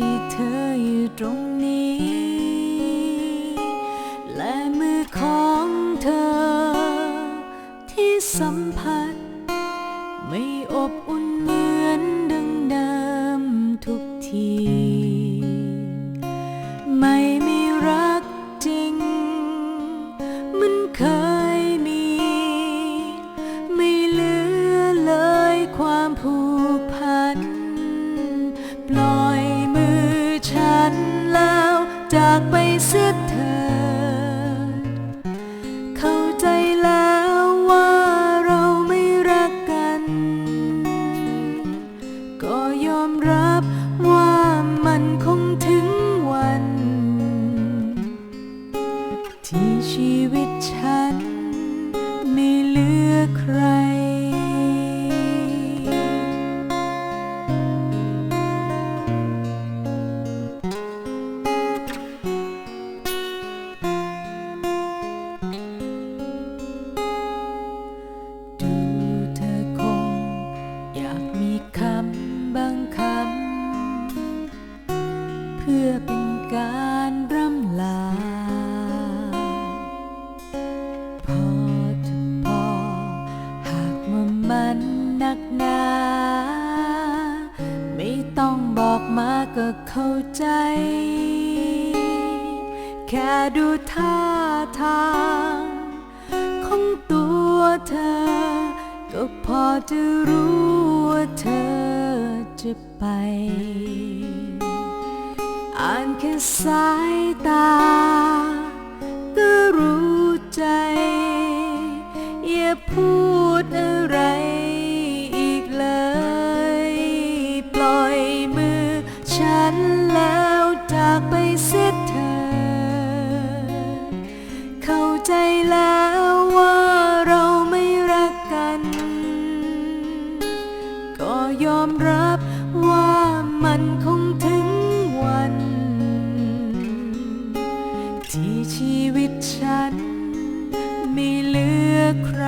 ที่เธอยู่ตรงนี้ และมือของเธอ ที่สัมผัส ไม่อบอุ่นเหมือนดังเดิมทุกที จากไปเสียเธอากมีคำบางคำ เพื่อเป็นการร่ำลา พอเธอพอ หากว่ามันหนักหนา ไม่ต้องบอกมาก็เข้าใจ แค่ดูท่าทาง ของตัวเธอ ก็พอจะรู้ว่าเธอจะไป อ่านแค่สายตา ก็รู้ใจ อย่าพูดอะไรอีกเลย ปล่อยมือฉันแล้วจากไปเสียเธอ เข้าใจแล้ว ยอมรับว่ามันคงถึงวัน ที่ชีวิตฉันไม่เหลือใคร